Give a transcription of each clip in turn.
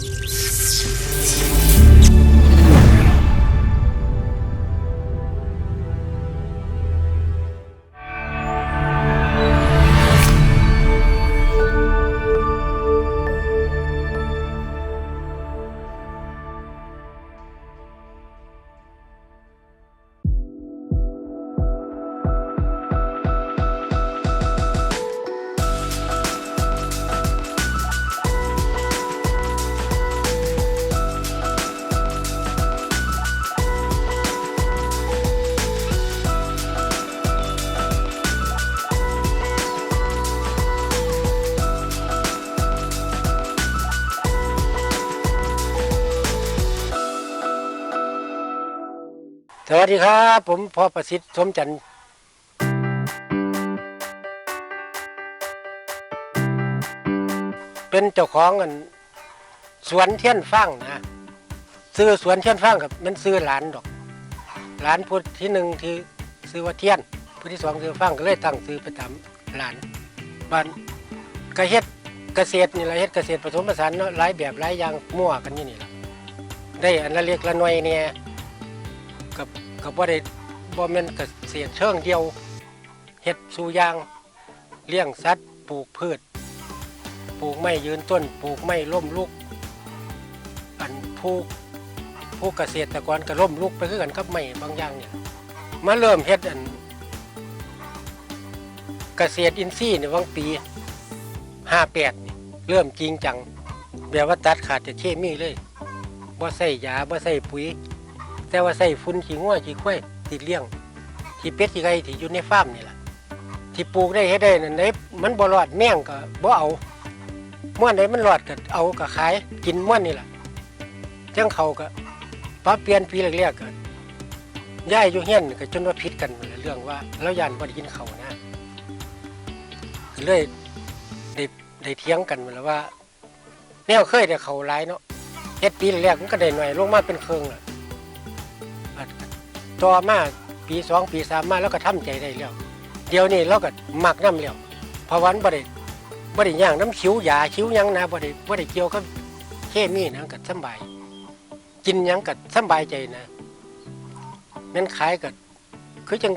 you วัสดีครับ ผมพ่อประสิทธิ์สมจันทร์เป็นเจ้าของอัน สวนเทียนฟังนะซื้อสวนเทียนฟังกับมันซื้อหลานดอก หลานผู้ที่หนึ่งที่ซื้อว่าเทียนผู้ที่สองซื้อฟังก็เลยตั้งซื้อไปตามหลานบ้านก็เฮ็ดเกษตรนี่แหละเฮ็ดเกษตรผสมผสานเนาะหลายแบบหลายอย่างมั่วกันอยู่นี่แหละได้อันละเล็กละน้อยเนี่ยกับ กับว่าได้บ่แม่นเกษตรเชิงเดียวเฮ็ดสู่ยางเลี้ยงสัตว์ปลูกพืช ปลูกไม้ยืนต้น ปลูกไม้ล้มลุก อันผู้ผู้เกษตรกรก็ล้มลุกไปคือกันกับไม้บางอย่างเนี่ยมาเริ่มเฮ็ดอันเกษตรอินทรีย์ในวังปี58นี่เริ่มจริงจังแบบว่าตัดขาดจากเคมีเลยบ่ใส่ยาบ่ใส่ปุ๋ย แต่ว่าใส่ฟุ้นขี้งัวขี้ควายติดเลี้ยงขี้เป็ดขี้ไก่ที่อยู่ในฟาร์มนี่แหละที่ปลูกได้เฮ็ดได้นั่นได้มันบ่รอดแม่งก็บ่เอาม่วนใดมันรอดก็เอาก็ขายกินม่วนนี่แหละจังเขาก็ปรับเปลี่ยนปีแรกๆก็ย้ายอยู่เฮียนก็จนว่าผิดกันหละเรื่องว่าเราย่านบ่ได้กินเขานะเลยได้ได้เถียงกันนั่นแหละว่าแนวเคยได้เขาหลายเนาะเฮ็ดปีแรกมันก็ได้หน่อยลงมาเป็นเครื่องละ ต่อมาปีสองปีสามมาแล้วก็ทำใจได้แล้วเดี๋ยวนี้เราก็หมักน้ำแล้วเพราะวันบ่ได้บ่ได้ย่างน้ำคิ้วยาคิ้วยังนะบ่ได้บ่ได้เกี่ยวกับเคมีนะก็สบาย กินยังก็สบายใจนะแม่นขายก็คือจัง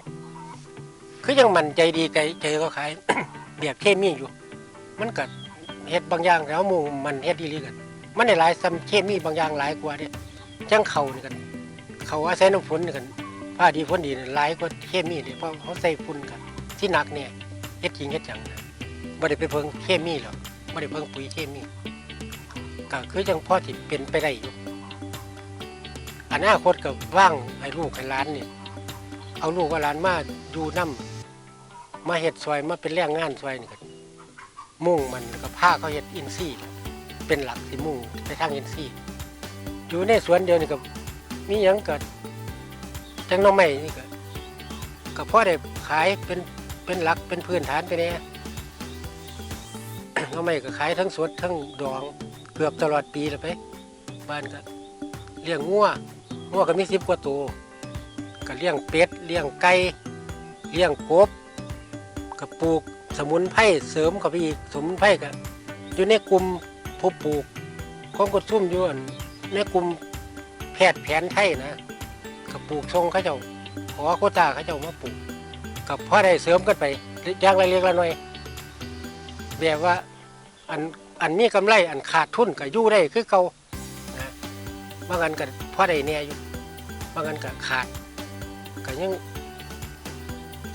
คือจังมันใจดีใจใจก็ขายแบบเคมีอยู่ มันก็เฮ็ดบางอย่างแล้วมู่มันเฮ็ดดีหลีกันมันได้หลายซ้ำเคมีบางอย่างหลายกว่าเด้จังเขานี่กัน เขาอาศัยน้ำฝนนี่กัน ผ้าดีฝนดีหลายกว่าเคมีเนี่ยเพราะเขาใส่ฝุ่นกันที่หนักเนี่ยเฮ็ดจริงเฮ็ดจังนะบ่ได้ไปเพิ่งเคมีหรอกบ่ได้เพิ่งปุ๋ยเคมีก็คือจังพ่อที่เป็นไปได้อยู่อนาคตก็ว่างให้ลูกให้หลานนี่เอาลูกกับหลานมาดูน้ำมาเฮ็ดซอยมาเป็นแรงงานซอยนี่ก็มุ่งมันแล้วก็พาเขาเฮ็ดอินทรีย์เป็นหลักที่มุ่งไปทางอินทรีย์อยู่ในสวนเดียวนี่ก็มีหยังเกิด จังน้องใหม่นี่ก็ก็พอได้ขายเป็นเป็นหลักเป็นพื้นฐานไปเนี่ยน้องใหม่ก็ขายทั้งสดทั้งดองเกือบตลอดปีเลยไป บ้านก็เลี้ยงงัวงัวก็มีสิบกว่าตัวก็เลี้ยงเป็ดเลี้ยงไก่เลี้ยงกบก็ปลูกสมุนไพรเสริมเข้าไปอีกสมุนไพรก็อยู่ในกลุ่มผู้ปลูกของกดซุ่มอยู่ในกลุ่มแพทย์แผนไทยนะ กับปลูกทรงเขาเจ้าขอโคตาเขาเจ้ามาปลูกกับพ่อได้เสริมกันไปอย่างไรเล็กละหน่อยแบบว่าอันอันมีกำไรอันขาดทุนก็อยู่ได้คือเก่านะบางอันก็พ่อได้เนี่ยอยู่บางอันก็ขาดก็ยัง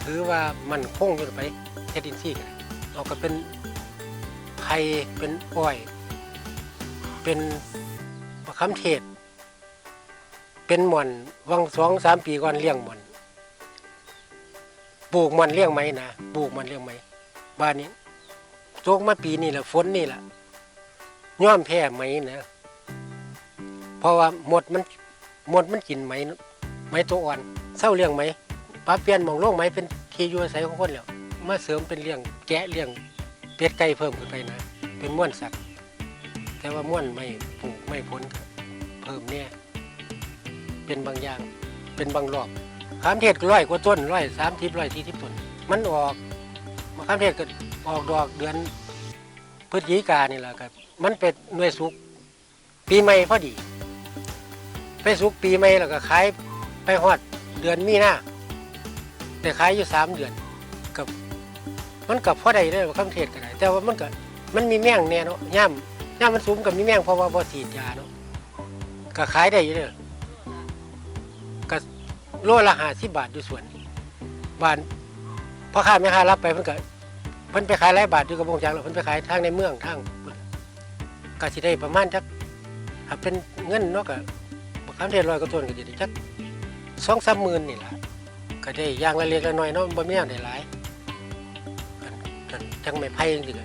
ถือว่ามันคงอยู่ไปเฮ็ดอินซี่กันเราก็เป็นไผ่เป็นอ้อย เป็นมะขามเทศ เป็นหมอนวังสองสามปีก่อนเลี้ยงหมอนปลูกหมันเลี้ยงไหมนะปลูกหมันเลี้ยงไหมบ้านนี้โจกมาปีนี่แหละฝนนี่แหละย่อมแพ้ไหมนะเพราะว่าหมดมันหมดมันกินไหมไหมตัวอ่อนเศร้าเลี้ยงไหมปลาเปลี่ยนมองโลกไหมเป็นที่อยู่อาศัยของคนแล้วมาเสริมเป็นเลี้ยงแกะเลี้ยงเป็ดไก่เพิ่มขึ้นไปนะ เป็นม้วนสัตว์ แต่ว่าม้วนไม่ปลูกไม่พ้นเพิ่มเนี่ย เป็นบางอย่าง เป็นบางรอบขามเทศก็ร้อยกว่าต้นร้อยสามทิพร้อยที่ทิพต้น มันออกมะขามเทศก็ออกดอกเดือนพฤศจิกานี่แหละครับ มันเป็นหน่วยสุกปีใหม่พอดี ไปสุกปีใหม่แล้วก็ขายไปฮอดเดือนมีนาแต่ขายอยู่สามเดือนกับมันกับพ่อใดได้ว่าคำเทศก็ได้แต่ว่ามันก็มันมีแมงแน่เนาะย่ำย่ำมันสูงกับมีแมงเพราะว่าบ่ฉีดยาเนาะก็ขายได้อยู่เด้อ โลละหาสิบบาทอยู่ส่วนบานพ่อค้าแม่ค้ารับไปเพิ่นก็เพิ่นไปขายหลายบาทอยู่กับวงจังแล้วเพิ่นไปขายทางในเมืองทางก็สิได้ประมาณจักถ้าเป็นเงินเนาะก็บ่คำเทศร้อยกว่าต้นก็สิได้จักสองสามหมื่นนี่ล่ะก็ได้อย่างละเล็กละน้อยเนาะบ่มีอย่างได้หลายกันกันจังไม่ไพ่จังซี่ก็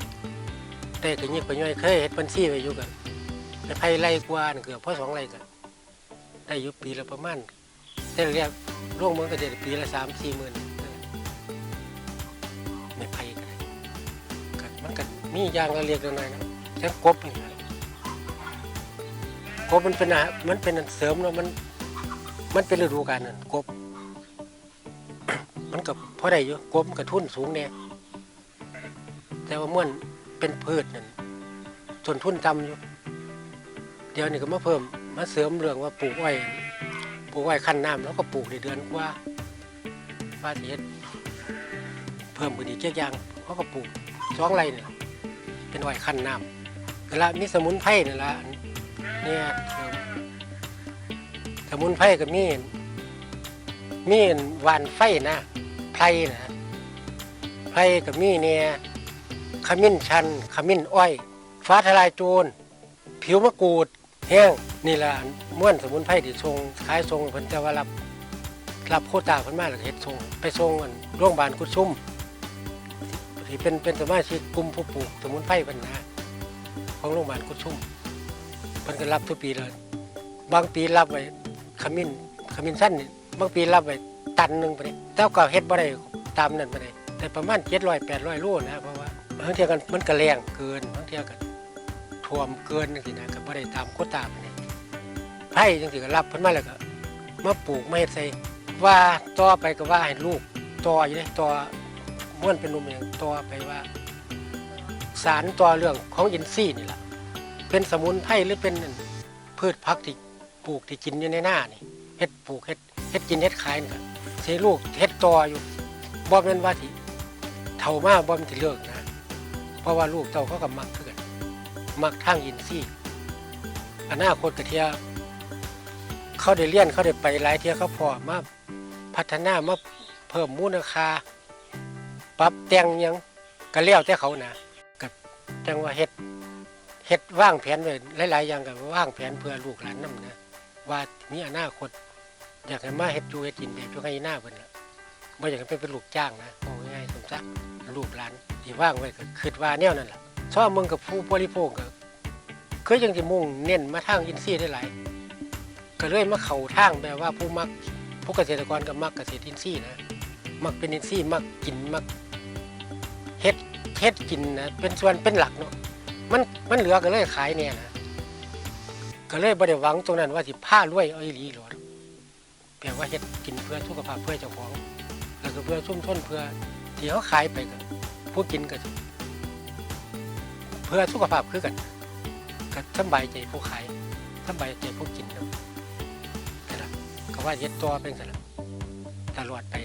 แต่ก็ยิกไปย่อยเคยเฮ็ดบัญชีไว้อยู่กันไม่ไพ่ไร่กว่านเกือบพอสองไร่ก็ได้อยู่ปีละประมาณ แต่เรียกร่วงมันก็ได้ปีละสามสี่หมื่นไม่ไพ่ก็ได้ก็มันก็มีอย่างละเล็กละน้อยนะจังกบนี่นะกบมันเป็นอาหารมันเป็นเสริมเนาะมันมันเป็นฤดูกาลนั่นกบ มันก็พอได้อยู่กบมันก็ทุนสูงแน่แต่ว่าม่วนเป็นพืชนั่นส่วนทุนต่ำอยู่ เดี๋ยวนี้ก็มาเพิ่มมาเสริมเรื่องว่าปลูกอ้อย ปลูกอ้อยขั้นน้ำแล้วก็ปลูกในเดือนกว่าว่าสิเฮ็ดเพิ่มขึ้นอีกเจ๊กยางเขาก็ปลูกสองไรเนี่ยเป็นอ้อยขั้นน้ำแต่ละมีสมุนไพรนี่ละเนี่ยสมุนไพรก็มีมีหวานไฟนะไพรนะไพรก็มีเนี่ยขมิ้นชันขมิ้นอ้อย ฟ้าทลายโจร ผิวมะกรูดแห้ง นี่ละม้วนสมุนไพรที่ทรงขายทรงเพิ่นจะว่ารับรับโคตาเพิ่นมาแล้วก็เฮ็ดทรงไปทรงกันโรงพยาบาลกุดซุ่มที่เป็นเป็นสมาชิกกลุ่มผู้ปลูกสมุนไพรเพิ่นนะของโรงพยาบาลกุดซุ่มเพิ่นก็รับทุกปีเลย บางปีรับไว้ขมิ้นขมิ้นสั้นนี่บางปีรับไว้ตันหนึงไปเลยแต่ก็เฮ็ดบ่ได้ตามนั้นไปเลยแต่ประมาณ700 800โลนะเพราะว่าบางเทียกันมันก็แรงเกินบางเทียกันท่วมเกินจังซี่นะก็บ่ได้ตามโคตาปานนี้ ไผ่จังซี่ก็รับเพิ่นมาแล้วก็มาปลูกมาเฮ็ดใส่ว่าต่อไปก็ว่าให้ลูกต่ออยู่เด้ต่อม่วนเป็นนุ่มอย่างต่อไปว่า สารต่อเรื่องของอินทรีย์นี่ล่ะเป็นสมุนไพรหรือเป็นพืชผักที่ปลูกที่กินอยู่ในหน้านี่เฮ็ดปลูกเฮ็ดเฮ็ดกินเฮ็ดขายนี่ก็สิลูกเฮ็ดต่ออยู่บ่แม่นว่าสิเท่ามาบ่แมันสิเลิกนะ เพราะว่าลูกเต่าเขาก็มักคือกันมักทางอินซี่อนาคตกะเทีย เขาได้เรียนเขาได้ไปหลายเที่ยเขาพอมาพัฒนามาเพิ่มมูลค่าปรับแต่งยังก็แล้วแต่เขานะกับจังว่าเฮ็ดเฮ็ดว่างแผนไว้หลายๆอย่างก็ว่างแผนเพื่อลูกหลานนำนะว่ามีอนาคตอยากให้มาเฮ็ดอยู่เฮ็ดกินแบบอยู่ให้หน้าเพิ่นล่ะบ่อยากให้เป็นลูกจ้างนะเอาง่ายๆสมศักดิ์ลูกหลานที่ว่างไว้ก็คิดว่าแนวนั่นแหละชอบมึงกับผู้บริโภคก็เคยยังจะมุ่งเน้นมาทางอินทรีย์ได้หลาย ก็เลยมาเข้าทางแบบว่าผู้มักผู้เกษตรกรก็มักเกษตรอินทรีย์นะมักเป็นอินทรีย์มักกินมักเฮ็ดเฮ็ดกินนะเป็นส่วนเป็นหลักเนาะมันมันเหลือก็เลยขายเนี่ยนะก็เลยบ่ได้หวังตรงนั้นว่าสิผ้ารวยเอาอีหลีหรอแปลว่าเฮ็ดกินเพื่อสุขภาพเพื่อเจ้าของแล้วก็เพื่อชุ่มชนเพื่อที่เขาขายไปกับผู้กินก็เพื่อสุขภาพคือกันก็สบายใจผู้ขายสบายใจผู้กินเนาะนั่นล่ะก็ ว่าเฮ็ดตัวเป็นสลับตลอดไป